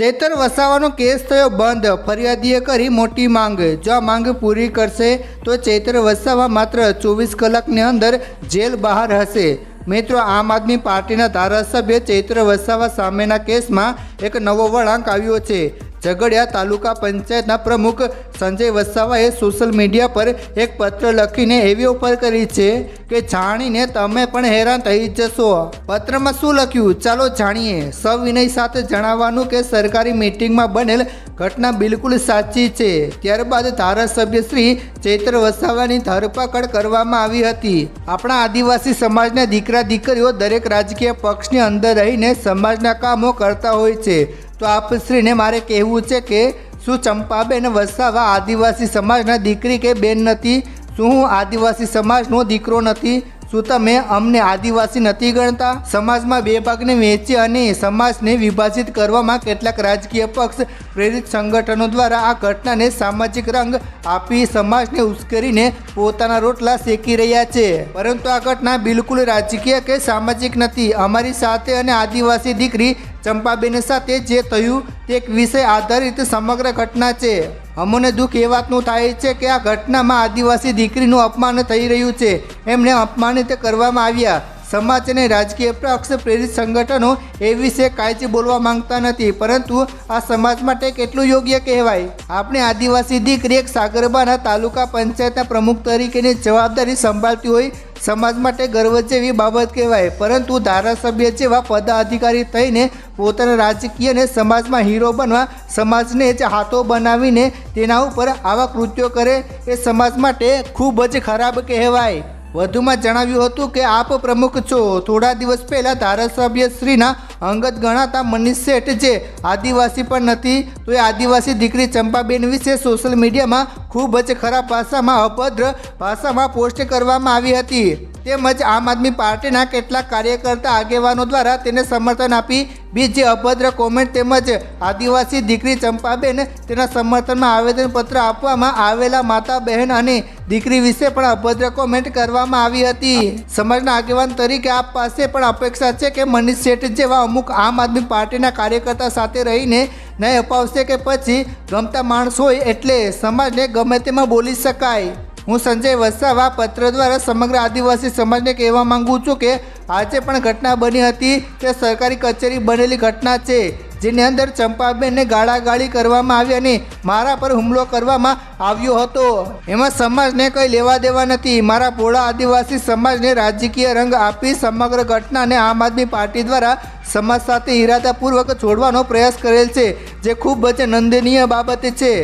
Chaitar વસાવાનો case થયો બંધ. ફરિયાદીએ કરી મોટી માંગ. જો આ માંગ પૂરી કરશે, તો ચેતન વસાવા માત્ર ચોવીસ કલાકની અંદર જેલ બહાર હશે. મિત્રો, આમ આદમી પાર્ટીના ધારાસભ્ય ચૈત્ર વસાવા સામેના કેસમાં એક નવો વળાંક આવ્યો છે. ઝઘડિયા તાલુકા પંચાયતના પ્રમુખ સંજય વસાવાએ સોશિયલ મીડિયા પર એક પત્ર લખીને એવી ઓફર કરી છે કે જાણીને તમે પણ હેરાન થઈ જશો. પત્રમાં શું લખ્યું? ચાલો જાણીએ. સવિનય સાથે જણાવવાનું કે સરકારી મીટિંગમાં બનેલ ઘટના બિલકુલ સાચી છે. ત્યારબાદ ધારાસભ્ય શ્રી ચૈત્ર વસાવાની ધરપકડ કરવામાં આવી હતી. આપણા આદિવાસી સમાજના દીકરા દીકરીઓ દરેક રાજકીય પક્ષની અંદર રહીને સમાજના કામો કરતા હોય છે. તો આપશ્રીને મારે કહેવું છે કે શું ચંપાબેન વસાવા આદિવાસી સમાજના દીકરી કે બેન નથી? શું હું આદિવાસી સમાજનો દીકરો નથી? શું તમે અમને આદિવાસી નથી ગણતા? સમાજમાં બે ભાગને વહેંચી અને સમાજને વિભાજિત કરવામાં કેટલાક રાજકીય પક્ષ પ્રેરિત સંગઠનો દ્વારા આ ઘટનાને સામાજિક રંગ આપી સમાજને ઉશ્કેરીને પોતાના રોટલા શેકી રહ્યા છે. પરંતુ આ ઘટના બિલકુલ રાજકીય કે સામાજિક નથી. અમારી સાથે અને આદિવાસી દીકરી ચંપાબેન સાથે જે થયું તે એક વિષય આધારિત સમગ્ર ઘટના છે. અમને દુઃખ એ વાતનું થાય છે કે આ ઘટનામાં આદિવાસી દીકરીનું અપમાન થઈ રહ્યું છે. એમને અપમાનિત કરવામાં આવ્યા. સમાજ અને રાજકીય પક્ષ પ્રેરિત સંગઠનો એ વિશે કાંઈ બોલવા માંગતા નથી, પરંતુ આ સમાજ માટે કેટલું યોગ્ય કહેવાય? આપણે આદિવાસી દીકરી એક સાગરબાના તાલુકા પંચાયતના પ્રમુખ તરીકેની જવાબદારી સંભાળતી હોય, સમાજ માટે ગર્વ જેવી બાબત કહેવાય. પરંતુ ધારાસભ્ય જેવા પદાધિકારી થઈને પોતાના રાજકીય અને સમાજમાં હીરો બનવા, સમાજને જ હાથો બનાવીને તેના ઉપર આવા કૃત્યો કરે, એ સમાજ માટે ખૂબ જ ખરાબ કહેવાય. વધુમાં જણાવ્યું હતું કે આપ પ્રમુખ છો. થોડા દિવસ પહેલાં ધારાસભ્ય શ્રીના અંગત ગણાતા મનીષ શેઠ જે આદિવાસી પણ નથી, તો એ આદિવાસી દીકરી ચંપાબેન વિશે સોશિયલ મીડિયામાં ખૂબ જ ખરાબ ભાષામાં અભદ્ર ભાષામાં પોસ્ટ કરવામાં આવી હતી. તેમજ આમ આદમી પાર્ટીના કેટલાક કાર્યકર્તા આગેવાનો દ્વારા તેને સમર્થન આપી બીજી અભદ્ર કોમેન્ટ તેમજ આદિવાસી દીકરી ચંપાબેન તેના સમર્થનમાં આવેદનપત્ર આપવામાં આવેલા માતા બહેન અને દીકરી વિશે પણ અભદ્ર કોમેન્ટ કરવામાં આવી હતી. સમાજના આગેવાન તરીકે આપ પાસે પણ અપેક્ષા છે કે મનીષ શેઠ જેવા અમુક આમ આદમી પાર્ટીના કાર્યકર્તા સાથે રહીને નહીં અપાવશે કે પછી ગમતા માણસ હોય એટલે સમાજને ગમે તેમાં બોલી શકાય. હું સંજય વસાવા પત્ર દ્વારા સમગ્ર આદિવાસી સમાજને કહેવા માંગુ છું કે આજે પણ ઘટના બની હતી તે સરકારી કચેરી બનેલી ઘટના છે, જેની અંદર ચંપાબેનને ગાળાગાળી કરવામાં આવી અને મારા પર હુમલો કરવામાં આવ્યો હતો. એમાં સમાજને કંઈ લેવા દેવા નથી. મારા પોળા આદિવાસી સમાજને રાજકીય રંગ આપી સમગ્ર ઘટનાને આમ આદમી પાર્ટી દ્વારા સમાજ સાથે ઇરાદાપૂર્વક છોડવાનો પ્રયાસ કરેલ છે, જે ખૂબ જ નંદનીય બાબત છે.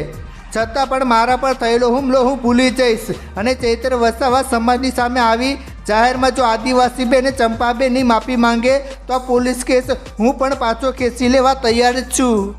છતાં પણ મારા પર થયેલો હુમલો હું ભૂલી જઈશ. અને ચૈત્ર વસાવા સમાજની સામે આવી, જાહેરમાં જો આદિવાસી બેન ચંપાબેનની માફી માંગે, તો પોલીસ કેસ હું પણ પાછો ખેંચી લેવા તૈયાર છું.